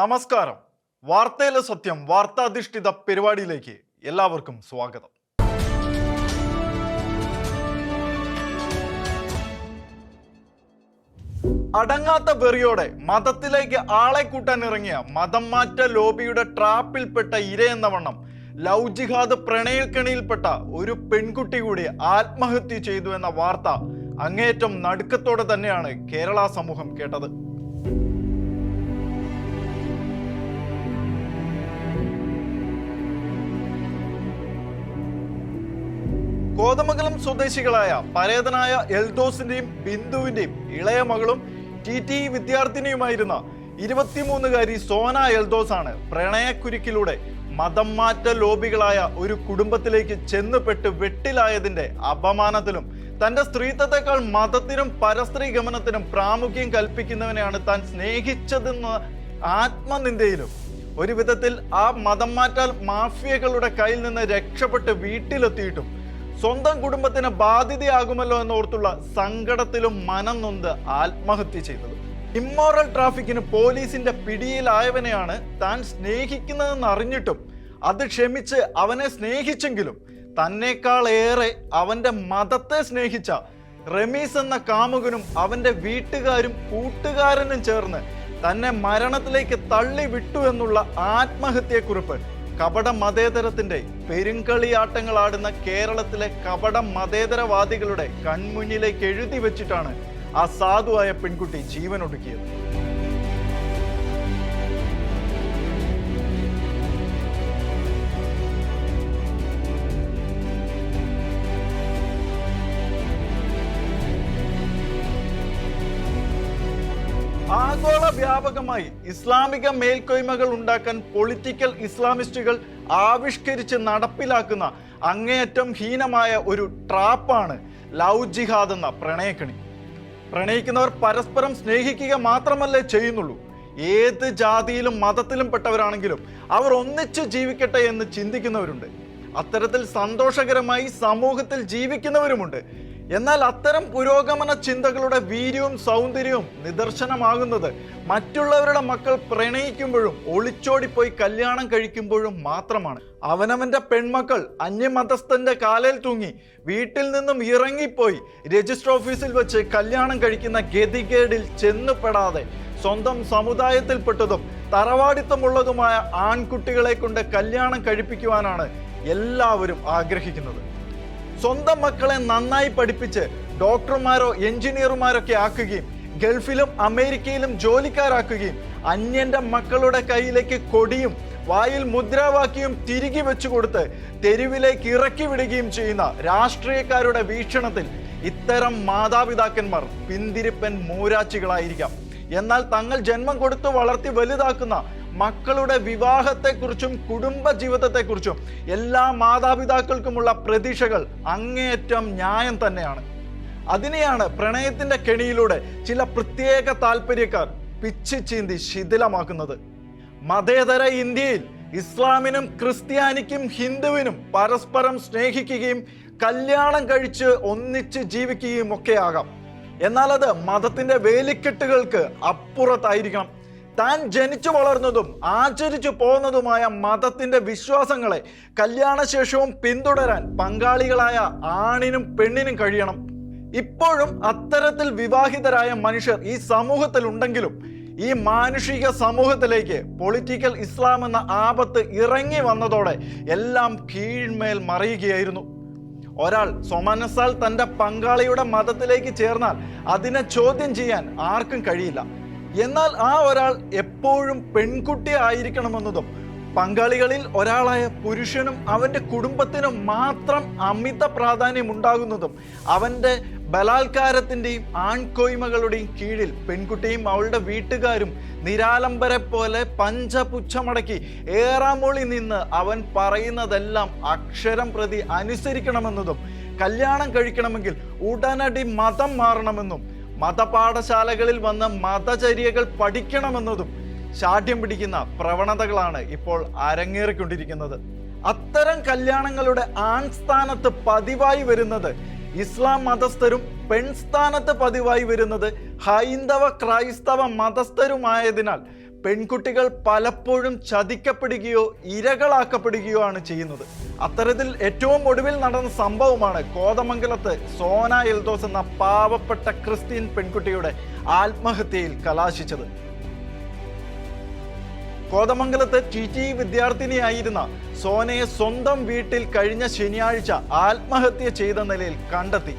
നമസ്കാരം. വാർത്തയിലെ സത്യം വാർത്താധിഷ്ഠിത പരിപാടിയിലേക്ക് എല്ലാവർക്കും സ്വാഗതം. അടങ്ങാത്ത വെറിയോടെ മതത്തിലേക്ക് ആളെ കൂട്ടാൻ ഇറങ്ങിയ മതം മാറ്റ ലോബിയുടെ ട്രാപ്പിൽപ്പെട്ട ഇരയെന്ന വണ്ണം ലവ് ജിഹാദ് പ്രണയക്കണിയിൽപ്പെട്ട ഒരു പെൺകുട്ടി കൂടി ആത്മഹത്യ ചെയ്തു എന്ന വാർത്ത അങ്ങേറ്റം നടുക്കത്തോടെ തന്നെയാണ് കേരള സമൂഹം കേട്ടത്. കോതമംഗലം സ്വദേശികളായ പരേതനായ എൽദോസിന്റെയും ബിന്ദുവിന്റെയും ഇളയ മകളും ടി ടി വിദ്യാർത്ഥിനിയുമായിരുന്ന ഇരുപത്തിമൂന്നുകാരി സോന എൽദോസ് ആണ് പ്രണയക്കുരുക്കിലൂടെ മതം മാറ്റ ലോബികളായ ഒരു കുടുംബത്തിലേക്ക് ചെന്നുപെട്ട് വെട്ടിലായതിന്റെ അപമാനത്തിലും തന്റെ സ്ത്രീത്വത്തെക്കാൾ മതത്തിനും പരസ്ത്രീ ഗമനത്തിനും പ്രാമുഖ്യം കൽപ്പിക്കുന്നവനെയാണ് താൻ സ്നേഹിച്ചതെന്ന ആത്മനിന്ദയിലും ഒരു വിധത്തിൽ ആ മതം മാറ്റാൽ മാഫിയകളുടെ കയ്യിൽ നിന്ന് രക്ഷപ്പെട്ട് വീട്ടിലെത്തിയിട്ടും സ്വന്തം കുടുംബത്തിന് ബാധ്യതയാകുമല്ലോ എന്നോർത്തുള്ള സങ്കടത്തിലും മനം നൊന്ത് ആത്മഹത്യ ചെയ്തത്. ഇമ്മോറൽ ട്രാഫിക്കിന് പോലീസിന്റെ പിടിയിലായവനെയാണ് താൻ സ്നേഹിക്കുന്നതെന്ന് അറിഞ്ഞിട്ടും അത് ക്ഷമിച്ച് അവനെ സ്നേഹിച്ചെങ്കിലും തന്നെക്കാൾ ഏറെ അവന്റെ മതത്തെ സ്നേഹിച്ച റമീസ് എന്ന കാമുകനും അവന്റെ വീട്ടുകാരും കൂട്ടുകാരനും ചേർന്ന് തന്നെ മരണത്തിലേക്ക് തള്ളി വിട്ടു എന്നുള്ള ആത്മഹത്യക്കുറിപ്പ് കപട മതേതരത്തിന്റെ പെരുങ്കളിയാട്ടങ്ങളാടുന്ന കേരളത്തിലെ കപട മതേതരവാദികളുടെ കൺമുന്നിലേക്ക് എഴുതി വെച്ചിട്ടാണ് ആ സാധുവായ പെൺകുട്ടി ജീവനൊടുക്കിയത്. വ്യാപകമായി ഇസ്ലാമിക മേൽക്കോയ്മകൾ ഉണ്ടാക്കാൻ പൊളിറ്റിക്കൽ ഇസ്ലാമിസ്റ്റുകൾ ആവിഷ്കരിച്ച് നടപ്പിലാക്കുന്ന അങ്ങേയറ്റം ഹീനമായ ഒരു ട്രാപ്പാണ് ലവ് ജിഹാദ് എന്ന പ്രണയക്കണി. പ്രണയിക്കുന്നവർ പരസ്പരം സ്നേഹിക്കുക മാത്രമല്ലേ ചെയ്യുന്നുള്ളൂ. ഏത് ജാതിയിലും മതത്തിലും പെട്ടവരാണെങ്കിലും അവർ ഒന്നിച്ച് ജീവിക്കട്ടെ എന്ന് ചിന്തിക്കുന്നവരുണ്ട്. അത്തരത്തിൽ സന്തോഷകരമായി സമൂഹത്തിൽ ജീവിക്കുന്നവരുമുണ്ട്. എന്നാൽ അത്തരം പുരോഗമന ചിന്തകളുടെ വീര്യവും സൗന്ദര്യവും നിദർശനമാകുന്നത് മറ്റുള്ളവരുടെ മക്കൾ പ്രണയിക്കുമ്പോഴും ഒളിച്ചോടിപ്പോയി കല്യാണം കഴിക്കുമ്പോഴും മാത്രമാണ്. അവനവന്റെ പെൺമക്കൾ അന്യമതസ്ഥന്റെ കാലയിൽ തൂങ്ങി വീട്ടിൽ നിന്നും ഇറങ്ങിപ്പോയി രജിസ്റ്റർ ഓഫീസിൽ വെച്ച് കല്യാണം കഴിക്കുന്ന ഗതികേടിൽ ചെന്നുപെടാതെ സ്വന്തം സമുദായത്തിൽപ്പെട്ടതും തറവാടിത്തമുള്ളതുമായ ആൺകുട്ടികളെ കൊണ്ട് കല്യാണം കഴിപ്പിക്കുവാനാണ് എല്ലാവരും ആഗ്രഹിക്കുന്നത്. സ്വന്തം മക്കളെ നന്നായി പഠിപ്പിച്ച് ഡോക്ടർമാരോ എഞ്ചിനീയർമാരൊക്കെ ആക്കുകയും ഗൾഫിലും അമേരിക്കയിലും ജോലിക്കാരാക്കുകയും അന്യന്റെ മക്കളുടെ കയ്യിലേക്ക് കൊടിയും വായിൽ മുദ്രാവാക്യവും തിരികെ വെച്ചു കൊടുത്ത് തെരുവിലേക്ക് ഇറക്കി വിടുകയും ചെയ്യുന്ന രാഷ്ട്രീയക്കാരുടെ വീക്ഷണത്തിൽ ഇത്തരം മാതാപിതാക്കന്മാർ പിന്തിരിപ്പൻ മൂരാച്ചികളായിരിക്കാം. എന്നാൽ തങ്ങൾ ജന്മം കൊടുത്ത് വളർത്തി വലുതാക്കുന്ന മക്കളുടെ വിവാഹത്തെക്കുറിച്ചും കുടുംബ ജീവിതത്തെക്കുറിച്ചും എല്ലാ മാതാപിതാക്കൾക്കുമുള്ള പ്രതീക്ഷകൾ അങ്ങേയറ്റം ന്യായം തന്നെയാണ്. അതിനെയാണ് പ്രണയത്തിന്റെ കെണിയിലൂടെ ചില പ്രത്യേക താല്പര്യക്കാർ പിച്ചി ചീന്തി ശിഥിലമാക്കുന്നത്. മതേതര ഇന്ത്യയിൽ ഇസ്ലാമിനും ക്രിസ്ത്യാനിക്കും ഹിന്ദുവിനും പരസ്പരം സ്നേഹിക്കുകയും കല്യാണം കഴിച്ച് ഒന്നിച്ച് ജീവിക്കുകയും ഒക്കെ ആകാം. എന്നാൽ അത് മതത്തിന്റെ വേലിക്കെട്ടുകൾക്ക് അപ്പുറത്തായിരിക്കണം. താൻ ജനിച്ചു വളർന്നതും ആചരിച്ചു പോകുന്നതുമായ മതത്തിന്റെ വിശ്വാസങ്ങളെ കല്യാണശേഷവും പിന്തുടരാൻ പങ്കാളികളായ ആണിനും പെണ്ണിനും കഴിയണം. ഇപ്പോഴും അത്തരത്തിൽ വിവാഹിതരായ മനുഷ്യർ ഈ സമൂഹത്തിൽ ഉണ്ടെങ്കിലും ഈ മാനുഷിക സമൂഹത്തിലേക്ക് പൊളിറ്റിക്കൽ ഇസ്ലാം എന്ന ആപത്ത് ഇറങ്ങി വന്നതോടെ എല്ലാം കീഴ്മേൽ മറിയുകയായിരുന്നു. ഒരാൾ സ്വമനസാൽ തന്റെ പങ്കാളിയുടെ മതത്തിലേക്ക് ചേർന്നാൽ അതിനെ ചോദ്യം ചെയ്യാൻ ആർക്കും കഴിയില്ല. എന്നാൽ ആ ഒരാൾ എപ്പോഴും പെൺകുട്ടി ആയിരിക്കണമെന്നതും പങ്കാളികളിൽ ഒരാളായ പുരുഷനും അവന്റെ കുടുംബത്തിനും മാത്രം അമിത പ്രാധാന്യം ഉണ്ടാകുന്നതും അവന്റെ ബലാത്കാരത്തിന്റെയും ആൺകോയ്മകളുടെയും കീഴിൽ പെൺകുട്ടിയും അവളുടെ വീട്ടുകാരും നിരാലംബരെ പോലെ പഞ്ചപുച്ഛമടക്കി ഏറാമൊളി നിന്ന് അവൻ പറയുന്നതെല്ലാം അക്ഷരം പ്രതി അനുസരിക്കണമെന്നതും കല്യാണം കഴിക്കണമെങ്കിൽ ഉടനടി മതം മാറണമെന്നും മതപാഠശാലകളിൽ വന്ന് മതചര്യകൾ പഠിക്കണമെന്നതും ശാഠ്യം പിടിക്കുന്ന പ്രവണതകളാണ് ഇപ്പോൾ അരങ്ങേറിക്കൊണ്ടിരിക്കുന്നത്. അത്തരം കല്യാണങ്ങളുടെ ആൺസ്ഥാനത്ത് പതിവായി വരുന്നത് ഇസ്ലാം മതസ്ഥരും പെൺസ്ഥാനത്ത് പതിവായി വരുന്നത് ഹൈന്ദവ ക്രൈസ്തവ മതസ്ഥരുമായതിനാൽ പെൺകുട്ടികൾ പലപ്പോഴും ചതിക്കപ്പെടുകയോ ഇരകളാക്കപ്പെടുകയോ ആണ് ചെയ്യുന്നത്. അത്തരത്തിൽ ഏറ്റവും ഒടുവിൽ നടന്ന സംഭവമാണ് കോതമംഗലത്ത് സോന എൽദോസ് എന്ന പാവപ്പെട്ട ക്രിസ്ത്യൻ പെൺകുട്ടിയുടെ ആത്മഹത്യയിൽ കലാശിച്ചത്. കോതമംഗലത്ത് ടി ടി വിദ്യാർത്ഥിനിയായിരുന്ന സോനയെ സ്വന്തം വീട്ടിൽ കഴിഞ്ഞ ശനിയാഴ്ച ആത്മഹത്യ ചെയ്ത നിലയിൽ കണ്ടെത്തി.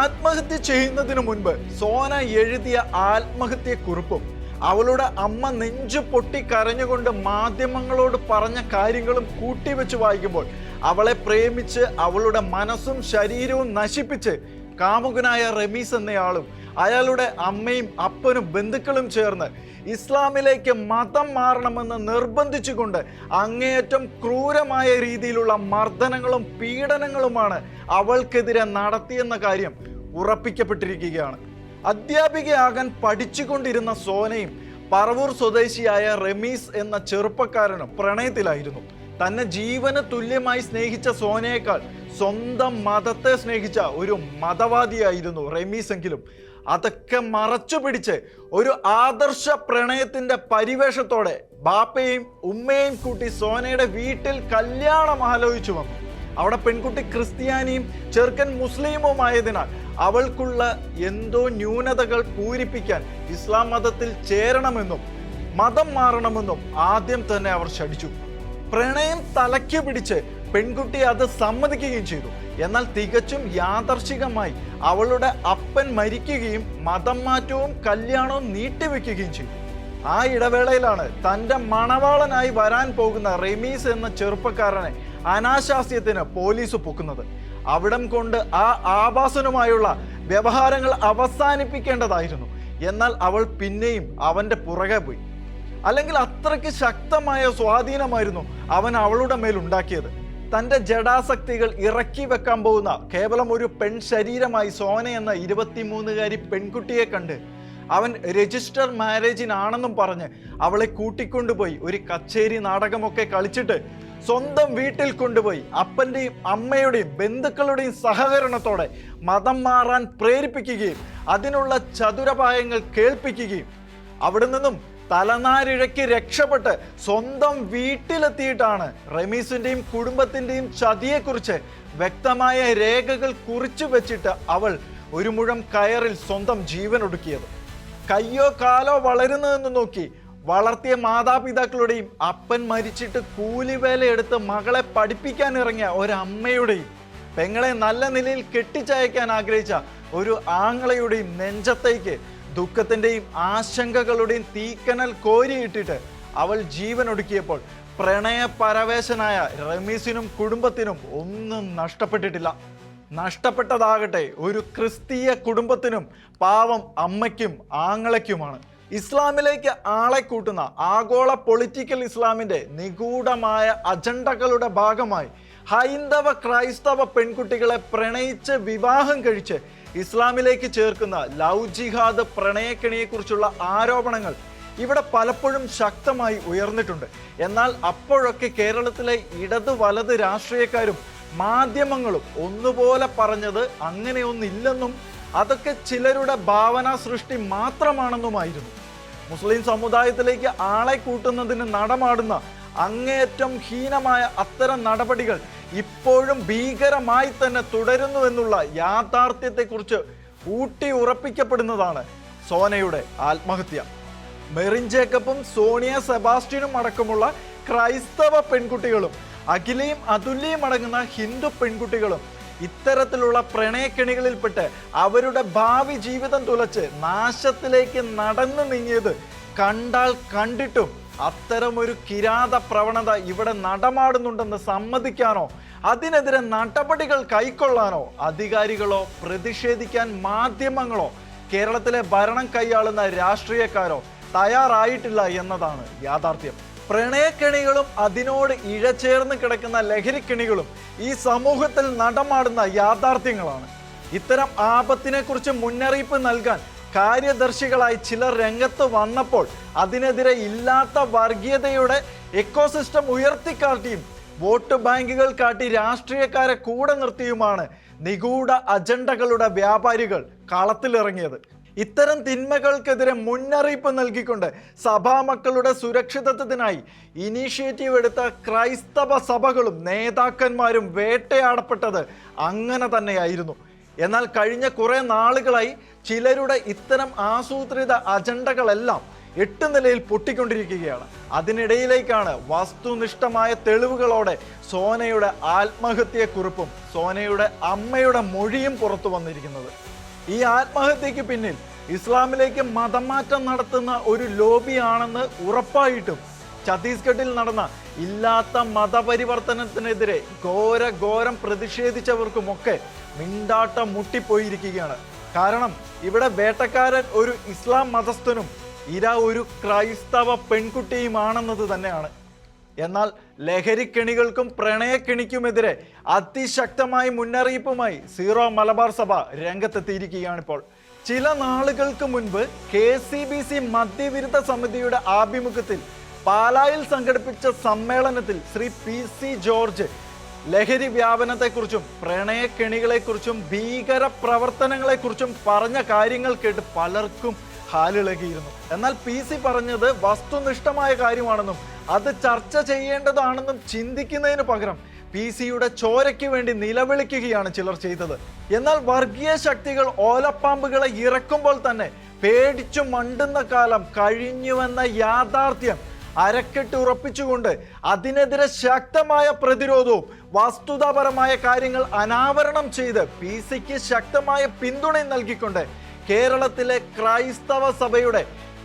ആത്മഹത്യ ചെയ്യുന്നതിനു മുൻപ് സോന എഴുതിയ ആത്മഹത്യ കുറിപ്പും അവളുടെ അമ്മ നെഞ്ചു പൊട്ടി കരഞ്ഞുകൊണ്ട് മാധ്യമങ്ങളോട് പറഞ്ഞ കാര്യങ്ങളും കൂട്ടിവെച്ച് വായിക്കുമ്പോൾ അവളെ പ്രേമിച്ച് അവളുടെ മനസ്സും ശരീരവും നശിപ്പിച്ച് കാമുകനായ റമീസ് എന്നയാളും അയാളുടെ അമ്മയും അപ്പനും ബന്ധുക്കളും ചേർന്ന് ഇസ്ലാമിലേക്ക് മതം മാറണമെന്ന് നിർബന്ധിച്ചുകൊണ്ട് അങ്ങേയറ്റം ക്രൂരമായ രീതിയിലുള്ള മർദ്ദനങ്ങളും പീഡനങ്ങളുമാണ് അവൾക്കെതിരെ നടത്തിയെന്ന കാര്യം ഉറപ്പിക്കപ്പെട്ടിരിക്കുകയാണ്. അധ്യാപികയാകാൻ പഠിച്ചുകൊണ്ടിരുന്ന സോനയും പറവൂർ സ്വദേശിയായ റമീസ് എന്ന ചെറുപ്പക്കാരനും പ്രണയത്തിലായിരുന്നു. തന്നെ ജീവന് തുല്യമായി സ്നേഹിച്ച സോനയേക്കാൾ സ്വന്തം മതത്തെ സ്നേഹിച്ച ഒരു മതവാദിയായിരുന്നു റമീസ് എങ്കിലും. അതൊക്കെ മറച്ചു പിടിച്ച് ഒരു ആദർശ പ്രണയത്തിന്റെ പരിവേഷത്തോടെ ബാപ്പയും ഉമ്മയും കൂട്ടി സോനയുടെ വീട്ടിൽ കല്യാണം ആലോചിച്ചു വന്നു. അവിടെ പെൺകുട്ടി ക്രിസ്ത്യാനിയും ചെറുക്കൻ മുസ്ലിമുമായതിനാൽ അവൾക്കുള്ള എന്തോ ന്യൂനതകൾ പൂരിപ്പിക്കാൻ ഇസ്ലാം മതത്തിൽ ചേരണമെന്നും മതം മാറണമെന്നും ആദ്യം തന്നെ അവർ ശഠിച്ചു. പ്രണയം തലയ്ക്ക് പിടിച്ച് പെൺകുട്ടി അത് സമ്മതിക്കുകയും ചെയ്തു. എന്നാൽ തികച്ചും യാദർശികമായി അവളുടെ അപ്പൻ മരിക്കുകയും മതം മാറ്റവും കല്യാണവും നീട്ടിവെക്കുകയും ചെയ്തു. ആ ഇടവേളയിലാണ് തന്റെ മണവാളനായി വരാൻ പോകുന്ന റെമീസ് എന്ന ചെറുപ്പക്കാരനെ അനാശാസ്യത്തിന് പോലീസ് പൊക്കുന്നത്. അവിടം കൊണ്ട് ആ ആഭാസനുമായുള്ള വ്യവഹാരങ്ങൾ അവസാനിപ്പിക്കേണ്ടതായിരുന്നു. എന്നാൽ അവൾ പിന്നെയും അവന്റെ പുറകെ പോയി. അല്ലെങ്കിൽ അത്രയ്ക്ക് ശക്തമായ സ്വാധീനമായിരുന്നു അവൻ അവളുടെ മേൽ ഉണ്ടാക്കിയത്. തന്റെ ജഡാസക്തികൾ ഇറക്കി വെക്കാൻ പോകുന്ന കേവലം ഒരു പെൺ ശരീരമായി സോന എന്ന ഇരുപത്തിമൂന്നുകാരി പെൺകുട്ടിയെ കണ്ട് അവൻ രജിസ്റ്റർ മാരേജിനാണെന്നും പറഞ്ഞ് അവളെ കൂട്ടിക്കൊണ്ടുപോയി. ഒരു കച്ചേരി നാടകമൊക്കെ കളിച്ചിട്ട് സ്വന്തം വീട്ടിൽ കൊണ്ടുപോയി അപ്പന്റെയും അമ്മയുടെയും ബന്ധുക്കളുടെയും സഹകരണത്തോടെ മതം മാറാൻ പ്രേരിപ്പിക്കുകയും അതിനുള്ള ചതുരപായങ്ങൾ കേൾപ്പിക്കുകയും അവിടെ നിന്നും തലനാരിഴയ്ക്ക് രക്ഷപ്പെട്ട് സ്വന്തം വീട്ടിലെത്തിയിട്ടാണ് റമീസിന്റെയും കുടുംബത്തിന്റെയും ചതിയെക്കുറിച്ച് വ്യക്തമായ രേഖകൾ കുറിച്ചു വെച്ചിട്ട് അവൾ ഒരു മുഴം കയറിൽ സ്വന്തം ജീവൻ ഒടുക്കിയത് കയ്യോ കാലോ വളരുന്നതെന്ന് നോക്കി വളർത്തിയ മാതാപിതാക്കളുടെയും അപ്പൻ മരിച്ചിട്ട് കൂലിവേല എടുത്ത് മകളെ പഠിപ്പിക്കാൻ ഇറങ്ങിയ ഒരമ്മയുടെയും പെങ്ങളെ നല്ല നിലയിൽ കെട്ടിച്ചയക്കാൻ ആഗ്രഹിച്ച ഒരു ആങ്ങളയുടെയും നെഞ്ചത്തേക്ക് ദുഃഖത്തിന്റെയും ആശങ്കകളുടെയും തീക്കനൽ കോരിയിട്ടിട്ട് അവൾ ജീവൻ ഒടുക്കിയപ്പോൾ പ്രണയ പരവേശനായ റമീസിനും കുടുംബത്തിനും ഒന്നും നഷ്ടപ്പെട്ടിട്ടില്ല. നഷ്ടപ്പെട്ടതാകട്ടെ ഒരു ക്രിസ്തീയ കുടുംബത്തിനും പാവം അമ്മയ്ക്കും ആങ്ങളയ്ക്കുമാണ്. ഇസ്ലാമിലേക്ക് ആളെ കൂട്ടുന്ന ആഗോള പൊളിറ്റിക്കൽ ഇസ്ലാമിന്റെ നിഗൂഢമായ അജണ്ടകളുടെ ഭാഗമായി ഹൈന്ദവ ക്രൈസ്തവ പെൺകുട്ടികളെ പ്രണയിച്ച് വിവാഹം കഴിച്ച് ഇസ്ലാമിലേക്ക് ചേർക്കുന്ന ലവ് ജിഹാദ് പ്രണയക്കിണിയെക്കുറിച്ചുള്ള ആരോപണങ്ങൾ ഇവിടെ പലപ്പോഴും ശക്തമായി ഉയർന്നിട്ടുണ്ട്. എന്നാൽ അപ്പോഴൊക്കെ കേരളത്തിലെ ഇടതു വലത് രാഷ്ട്രീയക്കാരും മാധ്യമങ്ങളും ഒന്നുപോലെ പറഞ്ഞത് അങ്ങനെയൊന്നില്ലെന്നും അതൊക്കെ ചിലരുടെ ഭാവന സൃഷ്ടി മാത്രമാണെന്നുമായിരുന്നു. മുസ്ലിം സമുദായത്തിലേക്ക് ആളെ കൂട്ടുന്നതിന് നടമാടുന്ന അങ്ങേയറ്റം ഹീനമായ അത്തരം നടപടികൾ ഇപ്പോഴും ഭീകരമായി തന്നെ തുടരുന്നു തുടരുന്നുവെന്നുള്ള യാഥാർത്ഥ്യത്തെക്കുറിച്ച് ഊട്ടി ഉറപ്പിക്കപ്പെടുന്നതാണ് സോനയുടെ ആത്മഹത്യ. മെറിൻ ജേക്കബും സോണിയ സെബാസ്റ്റ്യനും അടക്കമുള്ള ക്രൈസ്തവ പെൺകുട്ടികളും അഖിലയും അതുല്യയും അടങ്ങുന്ന ഹിന്ദു പെൺകുട്ടികളും ഇത്തരത്തിലുള്ള പ്രണയക്കെണികളിൽപ്പെട്ട് അവരുടെ ഭാവി ജീവിതം തുലച്ച് നാശത്തിലേക്ക് നടന്നു നീങ്ങിയത് കണ്ടാൽ കണ്ടിട്ടും അത്തരമൊരു കിരാത പ്രവണത ഇവിടെ നടമാടുന്നുണ്ടെന്ന് സമ്മതിക്കാനോ അതിനെതിരെ നടപടികൾ കൈക്കൊള്ളാനോ അധികാരികളോ പ്രതിഷേധിക്കാൻ മാധ്യമങ്ങളോ കേരളത്തിലെ ഭരണം കൈയാളുന്ന രാഷ്ട്രീയക്കാരോ തയ്യാറായിട്ടില്ല എന്നതാണ് യാഥാർത്ഥ്യം. പ്രണയക്കെണികളും അതിനോട് ഇഴചേർന്ന് കിടക്കുന്ന ലഹരിക്കെണികളും ഈ സമൂഹത്തിൽ നടമാടുന്ന യാഥാർത്ഥ്യങ്ങളാണ്. ഇത്തരം ആപത്തിനെക്കുറിച്ച് മുന്നറിയിപ്പ് നൽകാൻ കാര്യദർശികളായി ചിലർ രംഗത്ത് വന്നപ്പോൾ അതിനെതിരെ ഇല്ലാത്ത വർഗീയതയുടെ എക്കോസിസ്റ്റം ഉയർത്തിക്കാട്ടിയും വോട്ട് ബാങ്കുകൾ കാട്ടി രാഷ്ട്രീയക്കാരെ കൂടെ നിർത്തിയുമാണ് നിഗൂഢ അജണ്ടകളുടെ വ്യാപാരികൾ കളത്തിലിറങ്ങിയത്. ഇത്തരം തിന്മകൾക്കെതിരെ മുന്നറിയിപ്പ് നൽകിക്കൊണ്ട് സഭാ മക്കളുടെ സുരക്ഷിതത്വത്തിനായി ഇനീഷ്യേറ്റീവ് എടുത്ത ക്രൈസ്തവ സഭകളും നേതാക്കന്മാരും വേട്ടയാടപ്പെട്ടത് അങ്ങനെ തന്നെയായിരുന്നു. എന്നാൽ കഴിഞ്ഞ കുറേ നാളുകളായി ചിലരുടെ ഇത്തരം ആസൂത്രിത അജണ്ടകളെല്ലാം എട്ട് നിലയിൽ പൊട്ടിക്കൊണ്ടിരിക്കുകയാണ്. അതിനിടയിലേക്കാണ് വസ്തുനിഷ്ഠമായ തെളിവുകളോടെ സോനയുടെ ആത്മഹത്യക്കുറിപ്പും സോനയുടെ അമ്മയുടെ മൊഴിയും പുറത്തു വന്നിരിക്കുന്നത്. ഈ ആത്മഹത്യക്ക് പിന്നിൽ ഇസ്ലാമിലേക്ക് മതമാറ്റം നടത്തുന്ന ഒരു ലോബിയാണെന്ന് ഉറപ്പായിട്ടും ഛത്തീസ്ഗഡിൽ നടന്ന ഇല്ലാത്ത മതപരിവർത്തനത്തിനെതിരെ ഘോര ഘോരം പ്രതിഷേധിച്ചവർക്കുമൊക്കെ മിണ്ടാട്ടം മുട്ടിപ്പോയിരിക്കുകയാണ്. കാരണം ഇവിടെ വേട്ടക്കാരൻ ഒരു ഇസ്ലാം മതസ്ഥനും ഇര ഒരു ക്രൈസ്തവ പെൺകുട്ടിയുമാണെന്നത് തന്നെയാണ്. എന്നാൽ ലഹരിക്കെണികൾക്കും പ്രണയക്കെണിക്കുമെതിരെ അതിശക്തമായ മുന്നറിയിപ്പുമായി സീറോ മലബാർ സഭ രംഗത്തെത്തിയിരിക്കുകയാണിപ്പോൾ. ചില നാളുകൾക്ക് മുൻപ് കെ സി ബി സി മദ്യവിരുദ്ധ സമിതിയുടെ ആഭിമുഖ്യത്തിൽ പാലായിൽ സംഘടിപ്പിച്ച സമ്മേളനത്തിൽ ശ്രീ പി സി ജോർജ് ലഹരി വ്യാപനത്തെക്കുറിച്ചും പ്രണയക്കെണികളെക്കുറിച്ചും ഭീകര പ്രവർത്തനങ്ങളെക്കുറിച്ചും പറഞ്ഞ കാര്യങ്ങൾ കേട്ട് പലർക്കും ഹാലിളകിയിരുന്നു. എന്നാൽ പി സി പറഞ്ഞത് വസ്തുനിഷ്ഠമായ കാര്യമാണെന്നും അത് ചർച്ച ചെയ്യേണ്ടതാണെന്നും ചിന്തിക്കുന്നതിന് പകരം പി സിയുടെ ചോരയ്ക്ക് വേണ്ടി നിലവിളിക്കുകയാണ് ചിലർ ചെയ്തത്. എന്നാൽ വർഗീയ ശക്തികൾ ഓലപ്പാമ്പുകളെ ഇറക്കുമ്പോൾ തന്നെ പേടിച്ചു മണ്ടുന്ന കാലം കഴിഞ്ഞുവെന്ന യാഥാർത്ഥ്യം അരക്കെട്ട് ഉറപ്പിച്ചുകൊണ്ട് അതിനെതിരെ ശക്തമായ പ്രതിരോധവും വസ്തുതാപരമായ കാര്യങ്ങൾ അനാവരണം ചെയ്ത് പി സിക്ക് ശക്തമായ പിന്തുണ നൽകിക്കൊണ്ട് കേരളത്തിലെ ക്രൈസ്തവ സഭയുടെ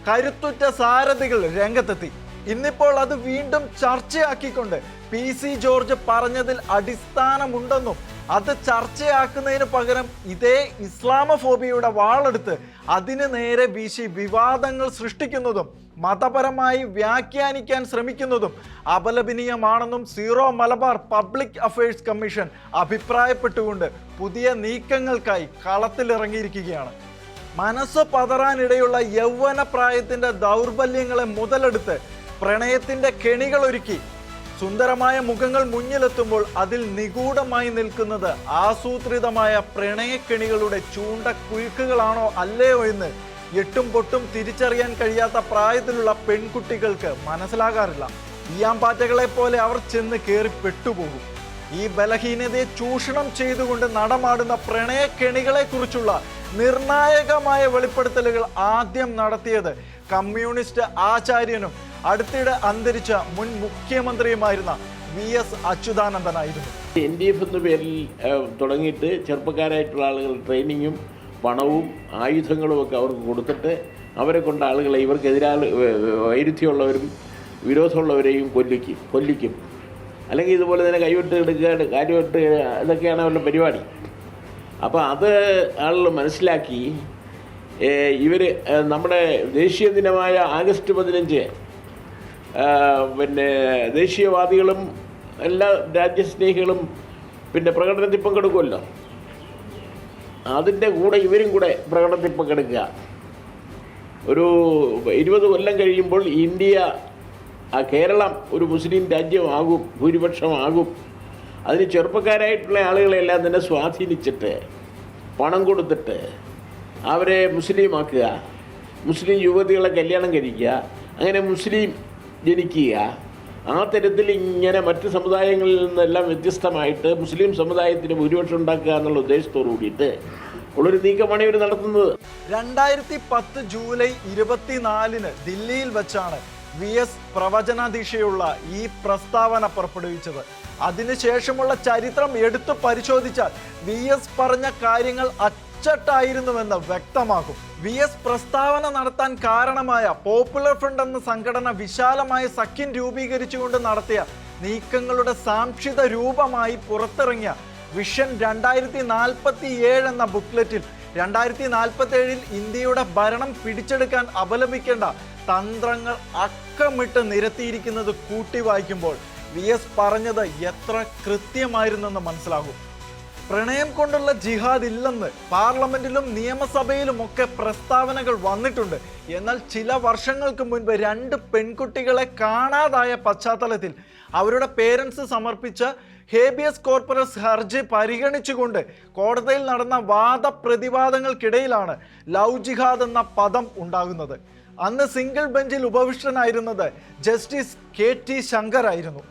കരുത്തുറ്റ സാരഥികൾ രംഗത്തെത്തി. ഇന്നിപ്പോൾ അത് വീണ്ടും ചർച്ചയാക്കിക്കൊണ്ട് പി സി ജോർജ് പറഞ്ഞതിൽ അടിസ്ഥാനമുണ്ടെന്നും അത് ചർച്ചയാക്കുന്നതിന് പകരം ഇതേ ഇസ്ലാമഫോബിയയുടെ വാളെടുത്ത് അതിന് നേരെ വീശി വിവാദങ്ങൾ സൃഷ്ടിക്കുന്നതും മതപരമായി വ്യാഖ്യാനിക്കാൻ ശ്രമിക്കുന്നതും അപലപനീയമാണെന്നും Syro Malabar public affairs commission അഭിപ്രായപ്പെട്ടുകൊണ്ട് പുതിയ നീക്കങ്ങൾക്കായി കളത്തിലിറങ്ങിയിരിക്കുകയാണ്. മനസ്സ് പതറാനിടയുള്ള യൗവന പ്രായത്തിന്റെ ദൗർബല്യങ്ങളെ മുതലെടുത്ത് പ്രണയത്തിന്റെ കെണികളൊരുക്കി സുന്ദരമായ മുഖങ്ങൾ മുന്നിലെത്തുമ്പോൾ അതിൽ നിഗൂഢമായി നിൽക്കുന്നത് ആസൂത്രിതമായ പ്രണയക്കെണികളുടെ ചൂണ്ടക്കുരുക്കുകളാണോ അല്ലയോ എന്ന് എട്ടും പൊട്ടും തിരിച്ചറിയാൻ കഴിയാത്ത പ്രായത്തിലുള്ള പെൺകുട്ടികൾക്ക് മനസ്സിലാകാറില്ല. ഈയാമ്പാറ്റകളെ പോലെ അവർ ചെന്ന് കയറി പെട്ടുപോകും. ഈ ബലഹീനതയെ ചൂഷണം ചെയ്തുകൊണ്ട് നടമാടുന്ന പ്രണയക്കെണികളെ കുറിച്ചുള്ള നിർണായകമായ വെളിപ്പെടുത്തലുകൾ ആദ്യം നടത്തിയത് കമ്മ്യൂണിസ്റ്റ് ആചാര്യനും അടുത്തിടെ അന്തരിച്ച മുൻ മുഖ്യമന്ത്രിയുമായിരുന്ന വി എസ് അച്യുതാനന്ദനായിരുന്നു. എൻ ഡി എഫ് എന്ന പേരിൽ തുടങ്ങിയിട്ട് ചെറുപ്പക്കാരായിട്ടുള്ള ആളുകൾ ട്രെയിനിങ്ങും പണവും ആയുധങ്ങളും ഒക്കെ അവർക്ക് കൊടുത്തിട്ട് അവരെ കൊണ്ട ആളുകളെ ഇവർക്കെതിരാൾ വൈരുദ്ധ്യമുള്ളവരും വിരോധമുള്ളവരെയും കൊല്ലിക്കും കൊല്ലിക്കും. അല്ലെങ്കിൽ ഇതുപോലെ തന്നെ കൈവിട്ട് എടുക്കുക കാര്യമിട്ട് ഇതൊക്കെയാണ് അവരുടെ പരിപാടി. അപ്പോൾ അത് ആളുകൾ മനസ്സിലാക്കി ഇവർ നമ്മുടെ ദേശീയ ദിനമായ ആഗസ്റ്റ് പതിനഞ്ച് പിന്നെ ദേശീയവാദികളും എല്ലാ രാജ്യസ്നേഹികളും പിന്നെ പ്രകടനത്തിൽ പങ്കെടുക്കുമല്ലോ. അതിന്റെ കൂടെ ഇവരും കൂടെ പ്രകടനത്തിൽ പങ്കെടുക്കുക. ഒരു ഇരുപത് കൊല്ലം കഴിയുമ്പോൾ ഇന്ത്യ ആ കേരളം ഒരു മുസ്ലിം രാജ്യമാകും ഭൂരിപക്ഷമാകും. അതിന് ചെറുപ്പക്കാരായിട്ടുള്ള ആളുകളെല്ലാം തന്നെ സ്വാധീനിച്ചിട്ട് പണം കൊടുത്തിട്ട് അവരെ മുസ്ലിമാക്കുക. മുസ്ലിം യുവതികളെ കല്യാണം കഴിക്കുക. അങ്ങനെ മുസ്ലിം ജനിക്കുക. ആ തരത്തിൽ ഇങ്ങനെ മറ്റ് സമുദായങ്ങളിൽ നിന്നെല്ലാം വ്യത്യസ്തമായിട്ട് മുസ്ലിം സമുദായത്തിന് ഭൂരിപക്ഷം ഉണ്ടാക്കുക എന്നുള്ള ഉദ്ദേശത്തോടു കൂടിയിട്ട് ഉള്ളൊരു നീക്കമാണ് ഇവർ നടത്തുന്നത്. രണ്ടായിരത്തി പത്ത് ജൂലൈ ഇരുപത്തിനാലിന് ദില്ലിയിൽ വെച്ചാണ് വി എസ് പ്രവചനാധീക്ഷയുള്ള ഈ പ്രസ്താവന പുറപ്പെടുവിച്ചത്. അതിനുശേഷമുള്ള ചരിത്രം എടുത്തു പരിശോധിച്ചാൽ വി എസ് പറഞ്ഞ കാര്യങ്ങൾ അച്ചട്ടായിരുന്നുവെന്ന് വ്യക്തമാക്കും വി എസ് പ്രസ്താവന നടത്താൻ കാരണമായ പോപ്പുലർ ഫ്രണ്ട് എന്ന സംഘടന വിശാലമായ സഖ്യം രൂപീകരിച്ചുകൊണ്ട് നടത്തിയ നീക്കങ്ങളുടെ സാക്ഷിത രൂപമായി പുറത്തിറങ്ങിയ വിഷൻ രണ്ടായിരത്തി നാൽപ്പത്തി ഏഴ് എന്ന ബുക്ക്ലെറ്റിൽ രണ്ടായിരത്തി നാൽപ്പത്തി ഏഴിൽ ഇന്ത്യയുടെ ഭരണം പിടിച്ചെടുക്കാൻ അപലപിക്കേണ്ട തന്ത്രങ്ങൾ അക്കമിട്ട് നിരത്തിയിരിക്കുന്നത് കൂട്ടി വായിക്കുമ്പോൾ വി എസ് പറഞ്ഞത് എത്ര കൃത്യമായിരുന്നെന്ന് മനസ്സിലാകും. പ്രണയം കൊണ്ടുള്ള ജിഹാദ് ഇല്ലെന്ന് പാർലമെന്റിലും നിയമസഭയിലും ഒക്കെ പ്രസ്താവനകൾ വന്നിട്ടുണ്ട്. എന്നാൽ ചില വർഷങ്ങൾക്ക് മുൻപ് രണ്ട് പെൺകുട്ടികളെ കാണാതായ പശ്ചാത്തലത്തിൽ അവരുടെ പേരൻസ് സമർപ്പിച്ച ഹേബിയസ് കോർപ്പറസ് ഹർജി പരിഗണിച്ചുകൊണ്ട് കോടതിയിൽ നടന്ന വാദപ്രതിവാദങ്ങൾക്കിടയിലാണ് ലവ് ജിഹാദ് എന്ന പദം ഉണ്ടാകുന്നത്. അന്ന് സിംഗിൾ ബെഞ്ചിൽ ഉപവിഷ്ടനായിരുന്നത് ജസ്റ്റിസ് കെ ടി ശങ്കർ ആയിരുന്നു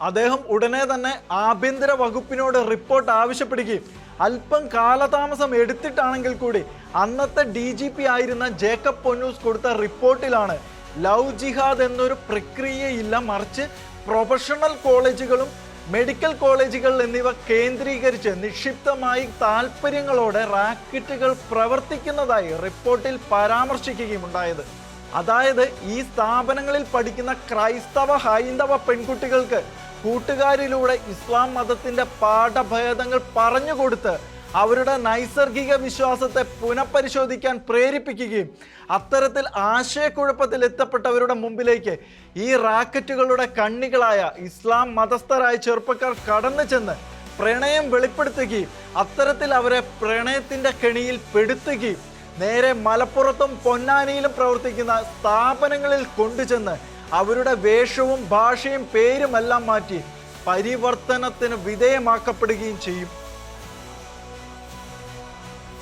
അദ്ദേഹം ഉടനെ തന്നെ ആഭ്യന്തര വകുപ്പിനോട് റിപ്പോർട്ട് ആവശ്യപ്പെടുകയും അല്പം കാലതാമസം എടുത്തിട്ടാണെങ്കിൽ കൂടി അന്നത്തെ ഡി ജി പി ആയിരുന്ന ജേക്കബ് പൊന്നൂസ് കൊടുത്ത റിപ്പോർട്ടിലാണ് ലവ് ജിഹാദ് എന്നൊരു പ്രക്രിയയില്ല മറിച്ച് പ്രൊഫഷണൽ കോളേജുകളും മെഡിക്കൽ കോളേജുകൾ എന്നിവ കേന്ദ്രീകരിച്ച് നിക്ഷിപ്തമായി താല്പര്യങ്ങളോടെ റാക്കറ്റുകൾ പ്രവർത്തിക്കുന്നതായി റിപ്പോർട്ടിൽ പരാമർശിക്കുകയും ഉണ്ടായത്. അതായത് ഈ സ്ഥാപനങ്ങളിൽ പഠിക്കുന്ന ക്രൈസ്തവ ഹൈന്ദവ പെൺകുട്ടികൾക്ക് കൂട്ടുകാരിലൂടെ ഇസ്ലാം മതത്തിന്റെ പാഠഭേദങ്ങൾ പറഞ്ഞുകൊടുത്ത് അവരുടെ നൈസർഗിക വിശ്വാസത്തെ പുനഃപരിശോധിക്കാൻ പ്രേരിപ്പിക്കുകയും അത്തരത്തിൽ ആശയക്കുഴപ്പത്തിൽ എത്തപ്പെട്ടവരുടെ മുമ്പിലേക്ക് ഈ റാക്കറ്റുകളുടെ കണ്ണികളായ ഇസ്ലാം മതസ്ഥരായ ചെറുപ്പക്കാർ കടന്നു ചെന്ന് പ്രണയം വെളിപ്പെടുത്തുകയും അത്തരത്തിൽ അവരെ പ്രണയത്തിന്റെ കെണിയിൽ പെടുത്തുകയും നേരെ മലപ്പുറത്തും പൊന്നാനിയിലും പ്രവർത്തിക്കുന്ന സ്ഥാപനങ്ങളിൽ കൊണ്ടുചെന്ന് അവരുടെ വേഷവും ഭാഷയും പേരുമെല്ലാം മാറ്റി പരിവർത്തനത്തിന് വിധേയമാക്കപ്പെടുകയും ചെയ്യും.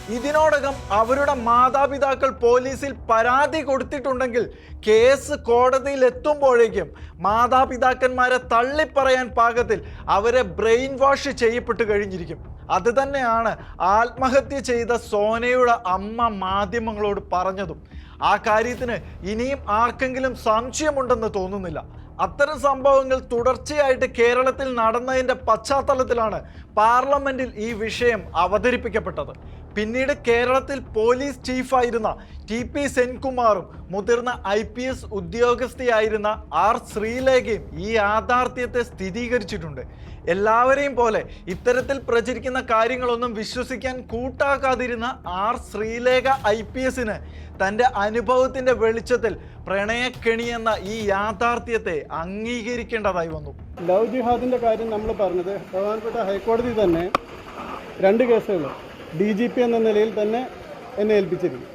ഇതിനോടകം അവരുടെ മാതാപിതാക്കൾ പോലീസിൽ പരാതി കൊടുത്തിട്ടുണ്ടെങ്കിൽ കേസ് കോടതിയിൽ എത്തുമ്പോഴേക്കും മാതാപിതാക്കന്മാരെ തള്ളിപ്പറയാൻ പാകത്തിൽ അവരെ ബ്രെയിൻ വാഷ് ചെയ്യപ്പെട്ട് കഴിഞ്ഞിരിക്കും. അത് തന്നെയാണ് ആത്മഹത്യ ചെയ്ത സോനയുടെ അമ്മ മാധ്യമങ്ങളോട് പറഞ്ഞതും. ആ കാര്യത്തിന് ഇനിയും ആർക്കെങ്കിലും സംശയമുണ്ടെന്ന് തോന്നുന്നില്ല. അത്തരം സംഭവങ്ങൾ തുടർച്ചയായിട്ട് കേരളത്തിൽ നടന്നതിന്റെ പശ്ചാത്തലത്തിലാണ് പാർലമെന്റിൽ ഈ വിഷയം അവതരിപ്പിക്കപ്പെട്ടത്. പിന്നീട് കേരളത്തിൽ പോലീസ് ചീഫായിരുന്ന ടി പി സെൻകുമാറും മുതിർന്ന ഐ പി എസ് ഉദ്യോഗസ്ഥയായിരുന്ന ആർ ശ്രീലേഖയും ഈ യാഥാർത്ഥ്യത്തെ സ്ഥിരീകരിച്ചിട്ടുണ്ട്. എല്ലാവരെയും പോലെ ഇത്തരത്തിൽ പ്രചരിക്കുന്ന കാര്യങ്ങളൊന്നും വിശ്വസിക്കാൻ കൂട്ടാക്കാതിരുന്ന ആർ ശ്രീലേഖ ഐ പി എസിന് തന്റെ അനുഭവത്തിന്റെ വെളിച്ചത്തിൽ പ്രണയക്കെണി എന്ന ഈ യാഥാർത്ഥ്യത്തെ അംഗീകരിക്കേണ്ടതായി വന്നു. ലവ് ജിഹാദിന്റെ കാര്യം നമ്മൾ പറഞ്ഞത് പ്രധാനപ്പെട്ട ഹൈക്കോടതി തന്നെ രണ്ട് കേസുകൾ ഡി ജി പി എന്ന നിലയിൽ തന്നെ എന്നെ ഏൽപ്പിച്ചിരുന്നു.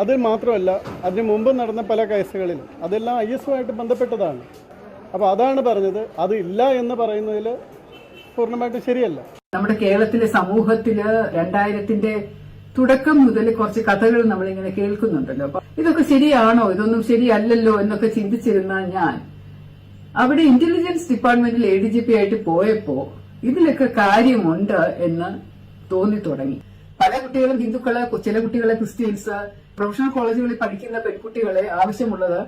അത് മാത്രമല്ല അതിന് മുമ്പ് നടന്ന പല കേസുകളിലും അതെല്ലാം ഐ എസുമായിട്ട് ബന്ധപ്പെട്ടതാണ്. അപ്പോൾ അതാണ് പറഞ്ഞത് അത് ഇല്ല എന്ന് പറയുന്നതിൽ പൂർണമായിട്ട് ശരിയല്ല. നമ്മുടെ കേരളത്തിലെ സമൂഹത്തിൽ രണ്ടായിരത്തിന്റെ തുടക്കം മുതൽ കുറച്ച് കഥകൾ നമ്മളിങ്ങനെ കേൾക്കുന്നുണ്ടല്ലോ. അപ്പൊ ഇതൊക്കെ ശരിയാണോ? ഇതൊന്നും ശരിയല്ലല്ലോ എന്നൊക്കെ ചിന്തിച്ചിരുന്ന ഞാൻ അവിടെ ഇന്റലിജൻസ് ഡിപ്പാർട്ട്മെന്റിൽ എ ഡി ജി പി ആയിട്ട് പോയപ്പോ ഇതിലൊക്കെ കാര്യമുണ്ട് എന്ന് തോന്നി തുടങ്ങി പല കുട്ടികളും ഹിന്ദുക്കൾ ചില കുട്ടികളെ ക്രിസ്ത്യൻസ് പ്രൊഫഷണൽ കോളേജുകളിൽ പഠിക്കുന്ന പെൺകുട്ടികളെ ആവശ്യമുള്ളത്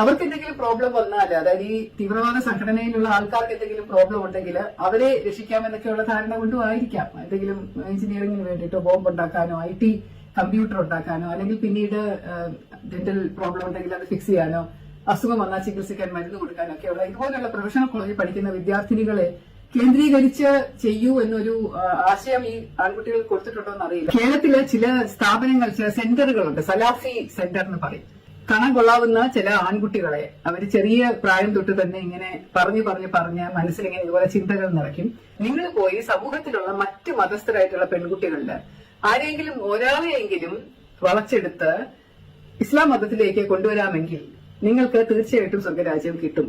അവർക്ക് എന്തെങ്കിലും പ്രോബ്ലം വന്നാൽ അതായത് ഈ തീവ്രവാദ സംഘടനയിലുള്ള ആൾക്കാർക്ക് എന്തെങ്കിലും പ്രോബ്ലം ഉണ്ടെങ്കിൽ അവരെ രക്ഷിക്കാമെന്നൊക്കെയുള്ള ധാരണ കൊണ്ടും ആയിരിക്കാം. എന്തെങ്കിലും എഞ്ചിനീയറിംഗിന് വേണ്ടിയിട്ടോ ബോംബ് ഉണ്ടാക്കാനോ ഐ ടി കമ്പ്യൂട്ടർ ഉണ്ടാക്കാനോ അല്ലെങ്കിൽ പിന്നീട് ഡെന്റൽ പ്രോബ്ലം ഉണ്ടെങ്കിൽ അത് ഫിക്സ് ചെയ്യാനോ അസുഖം വന്നാൽ ചികിത്സിക്കാൻ മരുന്ന് കൊടുക്കാനോ ഒക്കെയുള്ള ഇതുപോലെയുള്ള പ്രൊഫഷണൽ കോളേജിൽ പഠിക്കുന്ന വിദ്യാർത്ഥിനികളെ കേന്ദ്രീകരിച്ച് ചെയ്യൂ എന്നൊരു ആശയം ഈ ആൺകുട്ടികൾ കൊടുത്തിട്ടുണ്ടോ എന്ന് അറിയില്ല കേരളത്തിലെ ചില സ്ഥാപനങ്ങൾ ചില സെന്ററുകളുണ്ട്. സലാഫി സെന്റർ എന്ന് പറയും. കണം കൊള്ളാവുന്ന ചില ആൺകുട്ടികളെ അവർ ചെറിയ പ്രായം തൊട്ട് തന്നെ ഇങ്ങനെ പറഞ്ഞു പറഞ്ഞു പറഞ്ഞ് മനസ്സിലിങ്ങനെ ഇതുപോലെ ചിന്തകൾ നിറയ്ക്കും. നിങ്ങൾ പോയി സമൂഹത്തിലുള്ള മറ്റ് മതസ്ഥരായിട്ടുള്ള പെൺകുട്ടികളിൽ ആരെങ്കിലും ഒരാളെയെങ്കിലും വളച്ചെടുത്ത് ഇസ്ലാം മതത്തിലേക്ക് കൊണ്ടുവരാമെങ്കിൽ നിങ്ങൾക്ക് തീർച്ചയായിട്ടും സ്വർഗരാജ്യം കിട്ടും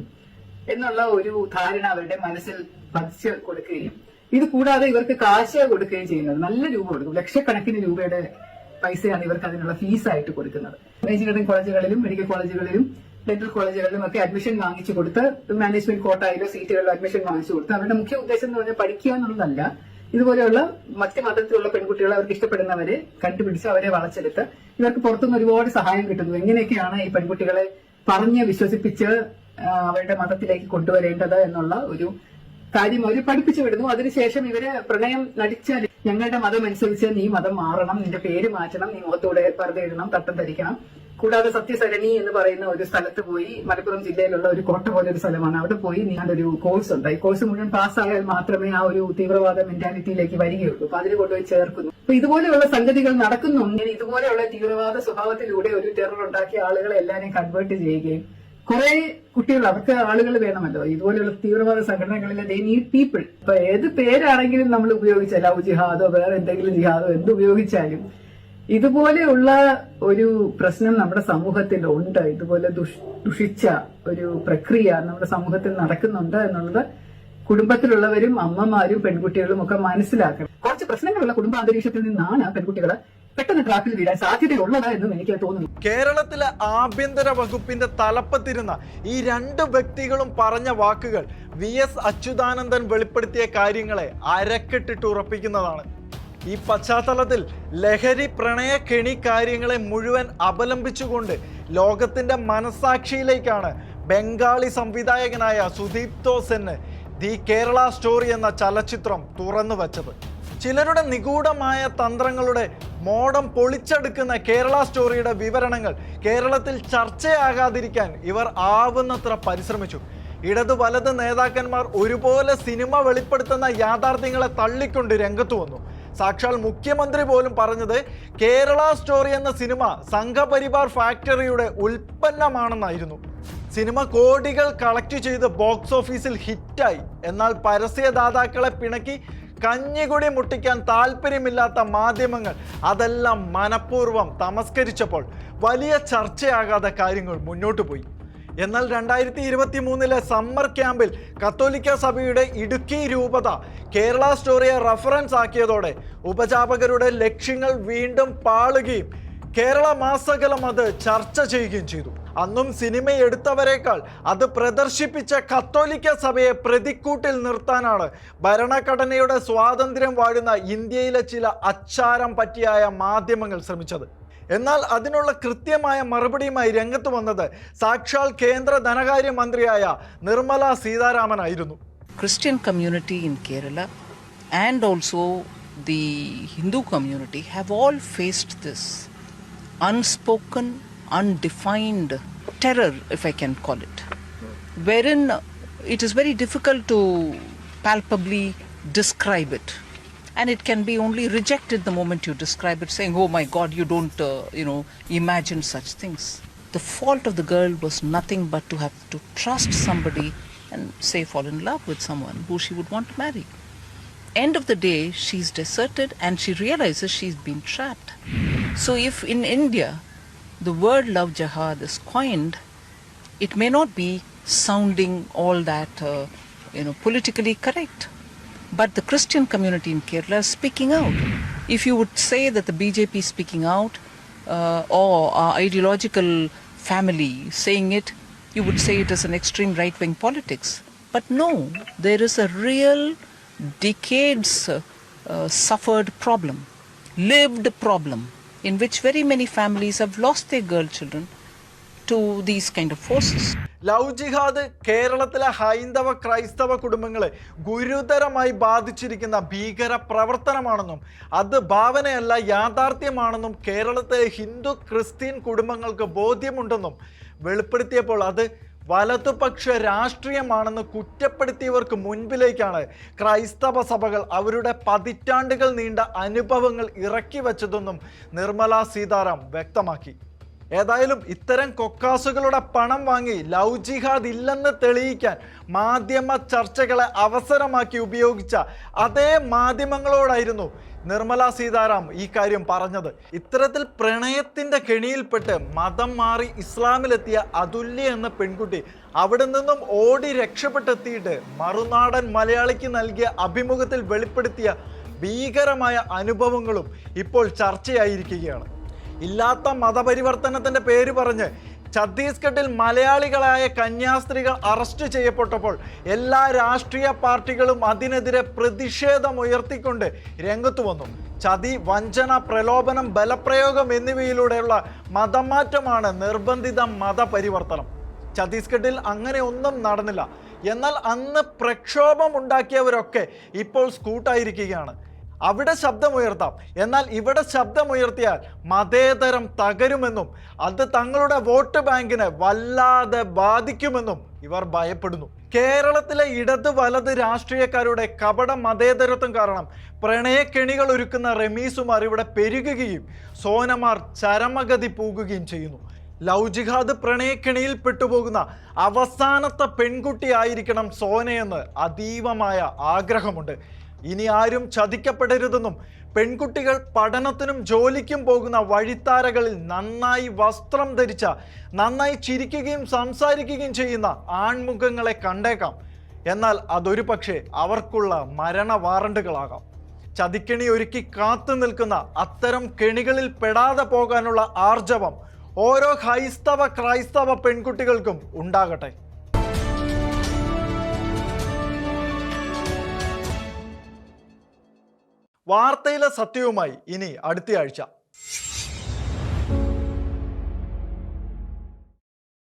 എന്നുള്ള ഒരു ധാരണ അവരുടെ മനസ്സിൽ പതിച്ച് കൊടുക്കുകയും ഇത് കൂടാതെ ഇവർക്ക് കാശ് കൊടുക്കുകയും ചെയ്യുന്നത്. നല്ല രൂപ കൊടുക്കും. ലക്ഷക്കണക്കിന് രൂപയുടെ പൈസയാണ് ഇവർക്ക് അതിനുള്ള ഫീസായിട്ട് കൊടുക്കുന്നത്. എഞ്ചിനീയറിംഗ് കോളേജുകളിലും മെഡിക്കൽ കോളേജുകളിലും ഡെന്റൽ കോളേജുകളിലും ഒക്കെ അഡ്മിഷൻ വാങ്ങിച്ചു കൊടുത്ത് മാനേജ്മെന്റ് കോട്ടായാലും സീറ്റുകളിലോ അഡ്മിഷൻ വാങ്ങിച്ചു കൊടുത്ത് അവരുടെ മുഖ്യ ഉദ്ദേശം എന്ന് പറഞ്ഞാൽ പഠിക്കുക എന്നുള്ളതല്ല. ഇതുപോലെയുള്ള മറ്റ് മതത്തിലുള്ള പെൺകുട്ടികളെ അവർക്ക് ഇഷ്ടപ്പെടുന്നവരെ കണ്ടുപിടിച്ച് അവരെ വളച്ചെടുത്ത് ഇവർക്ക് പുറത്തുനിന്ന് ഒരുപാട് സഹായം കിട്ടുന്നു. എങ്ങനെയൊക്കെയാണ് ഈ പെൺകുട്ടികളെ പറഞ്ഞ് വിശ്വസിപ്പിച്ച് അവരുടെ മതത്തിലേക്ക് കൊണ്ടുവരേണ്ടത് എന്നുള്ള ഒരു കാര്യം അവർ പഠിപ്പിച്ചു വിടുന്നു. അതിനുശേഷം ഇവർ പ്രണയം നടിച്ചാൽ ഞങ്ങളുടെ മതം അനുസരിച്ച് നീ മതം മാറണം നിന്റെ പേര് മാറ്റണം നീ മുഖത്തൂടെ പർദ്ദയിടണം തട്ടം ധരിക്കണം. കൂടാതെ സത്യസരണി എന്ന് പറയുന്ന ഒരു സ്ഥലത്ത് പോയി മലപ്പുറം ജില്ലയിലുള്ള ഒരു കോട്ട പോലെ ഒരു സ്ഥലമാണ്. അവിടെ പോയി ഒരു കോഴ്സ് ഉണ്ട്. ഈ കോഴ്സ് മുഴുവൻ പാസ്സായാൽ മാത്രമേ ആ ഒരു തീവ്രവാദ മെന്റാലിറ്റിയിലേക്ക് വരികയുള്ളൂ. അപ്പൊ അതിന് കൊണ്ടുപോയി ചേർക്കുന്നു. അപ്പൊ ഇതുപോലെയുള്ള സംഗതികൾ നടക്കുന്നുണ്ട്. ഇതുപോലെയുള്ള തീവ്രവാദ സ്വഭാവത്തിലൂടെ ഒരു ടെറർ ഉണ്ടാക്കി ആളുകളെ എല്ലാവരെയും കൺവേർട്ട് ചെയ്യുകയും കുറെ കുട്ടികൾ അവർക്ക് ആളുകൾ വേണമല്ലോ. ഇതുപോലെയുള്ള തീവ്രവാദ സംഘടനകളിലെ ദേ നീഡ് പീപ്പിൾ ഇപ്പൊ ഏത് പേരാണെങ്കിലും നമ്മൾ ഉപയോഗിച്ചാൽ ലവ് ജിഹാദോ വേറെ എന്തെങ്കിലും ജിഹാദോ എന്ത് ഉപയോഗിച്ചാലും ഇതുപോലെയുള്ള ഒരു പ്രശ്നം നമ്മുടെ സമൂഹത്തിൽ ഉണ്ട്. ഇതുപോലെ ദുഷിച്ച ഒരു പ്രക്രിയ നമ്മുടെ സമൂഹത്തിൽ നടക്കുന്നുണ്ട് എന്നുള്ളത് കുടുംബത്തിലുള്ളവരും അമ്മമാരും പെൺകുട്ടികളും ഒക്കെ മനസ്സിലാക്കണം. കുറച്ച് പ്രശ്നങ്ങളുള്ള കുടുംബാന്തരീക്ഷത്തിൽ നിന്നാണ് പെൺകുട്ടികൾ പെട്ടെന്ന് ട്രാക്കിൽ വീഴാൻ സാധ്യതയുള്ളതാ എന്ന് എനിക്ക് തോന്നുന്നു. കേരളത്തിലെ ആഭ്യന്തര വകുപ്പിന്റെ തലപ്പത്തിരുന്ന ഈ രണ്ട് വ്യക്തികളും പറഞ്ഞ വാക്കുകൾ വി എസ് അച്യുതാനന്ദൻ വെളിപ്പെടുത്തിയ കാര്യങ്ങളെ അരക്കെട്ടിട്ട് ഉറപ്പിക്കുന്നതാണ്. ഈ പശ്ചാത്തലത്തിൽ ലഹരി പ്രണയ കെണി കാര്യങ്ങളെ മുഴുവൻ അപലംബിച്ചുകൊണ്ട് ലോകത്തിന്റെ മനസാക്ഷിയിലേക്കാണ് ബംഗാളി സംവിധായകനായ സുദീപ് തോസെന്ന് ദി കേരള സ്റ്റോറി എന്ന ചലച്ചിത്രം തുറന്നു വച്ചത് ചിലരുടെ നിഗൂഢമായ തന്ത്രങ്ങളുടെ മോഡം പൊളിച്ചെടുക്കുന്ന കേരള സ്റ്റോറിയുടെ വിവരണങ്ങൾ കേരളത്തിൽ ചർച്ചയാകാതിരിക്കാൻ ഇവർ ആവുന്നത്ര പരിശ്രമിച്ചു. ഇടത് വലത് നേതാക്കന്മാർ ഒരുപോലെ സിനിമ വെളിപ്പെടുത്തുന്ന യാഥാർത്ഥ്യങ്ങളെ തള്ളിക്കൊണ്ട് രംഗത്ത് വന്നു. സാക്ഷാൽ മുഖ്യമന്ത്രി പോലും പറഞ്ഞത് കേരള സ്റ്റോറി എന്ന സിനിമ സംഘപരിവാർ ഫാക്ടറിയുടെ ഉൽപ്പന്നമാണെന്നായിരുന്നു. സിനിമ കോടികൾ കളക്ട് ചെയ്ത് ബോക്സ് ഓഫീസിൽ ഹിറ്റായി. എന്നാൽ പരസ്യദാതാക്കളെ പിണക്കി കഞ്ഞികുടി മുട്ടിക്കാൻ താല്പര്യമില്ലാത്ത മാധ്യമങ്ങൾ അതെല്ലാം മനഃപൂർവം തമസ്കരിച്ചപ്പോൾ വലിയ ചർച്ചയാകാതെ കാര്യങ്ങൾ മുന്നോട്ട് പോയി. എന്നാൽ രണ്ടായിരത്തി ഇരുപത്തി മൂന്നിലെ സമ്മർ ക്യാമ്പിൽ കത്തോലിക്ക സഭയുടെ ഇടുക്കി രൂപത കേരള സ്റ്റോറിയെ റഫറൻസ് ആക്കിയതോടെ ഉപജാപകരുടെ ലക്ഷ്യങ്ങൾ വീണ്ടും പാളുകയും കേരള മാസകലം അത് ചർച്ച ചെയ്യുകയും ചെയ്തു. അന്നും സിനിമ എടുത്തവരെക്കാൾ അത് പ്രദർശിപ്പിച്ച കത്തോലിക്ക സഭയെ പ്രതിക്കൂട്ടിൽ നിർത്താനാണ്. ഭരണഘടനയുടെ സ്വാതന്ത്ര്യം വാഴുന്ന ഇന്ത്യയിലെ ചില അച്ചാരം പറ്റിയായ മാധ്യമങ്ങൾ ശ്രമിച്ചത്. എന്നാൽ അതിനുള്ള കൃത്യമായ മറുപടിയുമായി രംഗത്ത് വന്നത് സാക്ഷാൽ കേന്ദ്ര ധനകാര്യമന്ത്രിയായ Nirmala സീതാരാമനായിരുന്നു. Christian community in Kerala and also the Hindu community have all faced this unspoken, undefined terror, if I can call it, wherein it is very difficult to palpably describe it. And it can be only rejected the moment you describe it, saying, "Oh my God, you don't, uh, you know, imagine such things." The fault of the girl was nothing but to have to trust somebody and say fall in love with someone who she would want to marry. End of the day, she's deserted and she realizes she's been trapped. So, if in India the word love jihad is coined, it may not be sounding all that, uh, you know, politically correct. But the Christian community in Kerala is speaking out. If you would say that the BJP is speaking out, uh, or our ideological family saying it, you would say it is an extreme right wing politics. But no, there is a real decades uh, uh, suffered problem, lived problem, in which very many families have lost their girl children to these kind of forces. Love jihad കേരളത്തിലെ ഹൈന്ദവ ക്രൈസ്തവ കുടുംബങ്ങളെ ഗുരുതരമായി ബാധിച്ചിരിക്കുന്ന ഭീകര പ്രവർത്തനമാണെന്നും അത് ഭാവനയല്ല യാഥാർത്ഥ്യമാണെന്നും കേരളത്തിലെ Hindu Christian കുടുംബങ്ങൾക്ക് ബോധ്യമുണ്ടെന്നും വെളിപ്പെടുത്തിയപ്പോൾ അത് വലതുപക്ഷ രാഷ്ട്രീയമാണെന്ന് കുറ്റപ്പെടുത്തിയവർക്ക് മുൻപിലേക്കാണ് ക്രൈസ്തവ സഭകൾ അവരുടെ പതിറ്റാണ്ടുകൾ നീണ്ട അനുഭവങ്ങൾ ഇറക്കി വച്ചതെന്നും നിർമ്മല സീതാറാം വ്യക്തമാക്കി. ഏതായാലും ഇത്തരം കൊക്കാസുകളുടെ പണം വാങ്ങി ലവ് ജിഹാദ് ഇല്ലെന്ന് തെളിയിക്കാൻ മാധ്യമ ചർച്ചകളെ അവസരമാക്കി ഉപയോഗിച്ച അതേ മാധ്യമങ്ങളോടായിരുന്നു നിർമ്മല സീതാറാം ഈ കാര്യം പറഞ്ഞത്. ഇത്തരത്തിൽ പ്രണയത്തിന്റെ കെണിയിൽപ്പെട്ട് മതം മാറി ഇസ്ലാമിലെത്തിയ അതുല്യ എന്ന പെൺകുട്ടി അവിടെ നിന്നും ഓടി രക്ഷപ്പെട്ടെത്തിയിട്ട് മറുനാടൻ മലയാളിക്ക് നൽകിയ അഭിമുഖത്തിൽ വെളിപ്പെടുത്തിയ ഭീകരമായ അനുഭവങ്ങളും ഇപ്പോൾ ചർച്ചയായിരിക്കുകയാണ്. ഇല്ലാത്ത മതപരിവർത്തനത്തിന്റെ പേര് പറഞ്ഞ് ഛത്തീസ്ഗഡിൽ മലയാളികളായ കന്യാസ്ത്രീകൾ അറസ്റ്റ് ചെയ്യപ്പെട്ടപ്പോൾ എല്ലാ രാഷ്ട്രീയ പാർട്ടികളും അതിനെതിരെ പ്രതിഷേധം ഉയർത്തിക്കൊണ്ട് രംഗത്ത് വന്നു. ചതി വഞ്ചന പ്രലോഭനം ബലപ്രയോഗം എന്നിവയിലൂടെയുള്ള മതമാറ്റമാണ് നിർബന്ധിത മതപരിവർത്തനം. ഛത്തീസ്ഗഡിൽ അങ്ങനെ ഒന്നും നടന്നില്ല. എന്നാൽ അന്ന് പ്രക്ഷോഭം ഉണ്ടാക്കിയവരൊക്കെ ഇപ്പോൾ സ്കൂട്ടായിരിക്കുകയാണ്. അവിടെ ശബ്ദമുയർത്താം. എന്നാൽ ഇവിടെ ശബ്ദമുയർത്തിയാൽ മതേതരം തകരുമെന്നും അത് തങ്ങളുടെ വോട്ട് ബാങ്കിനെ വല്ലാതെ ബാധിക്കുമെന്നും ഇവർ ഭയപ്പെടുന്നു. കേരളത്തിലെ ഇടത് വലത് രാഷ്ട്രീയക്കാരുടെ കപട മതേതരത്വം കാരണം പ്രണയക്കെണികൾ ഒരുക്കുന്ന റമീസുമാർ ഇവിടെ പെരുകുകയും സോനമാർ ചരമഗതി പോകുകയും ചെയ്യുന്നു. ലവ് ജിഹാദ് പ്രണയക്കെണിയിൽ പെട്ടുപോകുന്ന അവസാനത്തെ പെൺകുട്ടിയായിരിക്കണം സോനയെന്ന് അതീവമായ ആഗ്രഹമുണ്ട്. ഇനി ആരും ചതിക്കപ്പെടരുതെന്നും പെൺകുട്ടികൾ പഠനത്തിനും ജോലിക്കും പോകുന്ന വഴിത്താരകളിൽ നന്നായി വസ്ത്രം ധരിച്ച നന്നായി ചിരിക്കുകയും സംസാരിക്കുകയും ചെയ്യുന്ന ആൺമുഖങ്ങളെ കണ്ടേക്കാം. എന്നാൽ അതൊരു പക്ഷേ അവർക്കുള്ള മരണ വാറണ്ടുകളാകാം. ചതിക്കണി ഒരുക്കി കാത്തു നിൽക്കുന്ന അത്തരം കെണികളിൽ പെടാതെ പോകാനുള്ള ആർജവം ഓരോ ക്രൈസ്തവ ക്രൈസ്തവ പെൺകുട്ടികൾക്കും ഉണ്ടാകട്ടെ. വാർത്തയിലെ സത്യവുമായി ഇനി അടുത്തയാഴ്ച.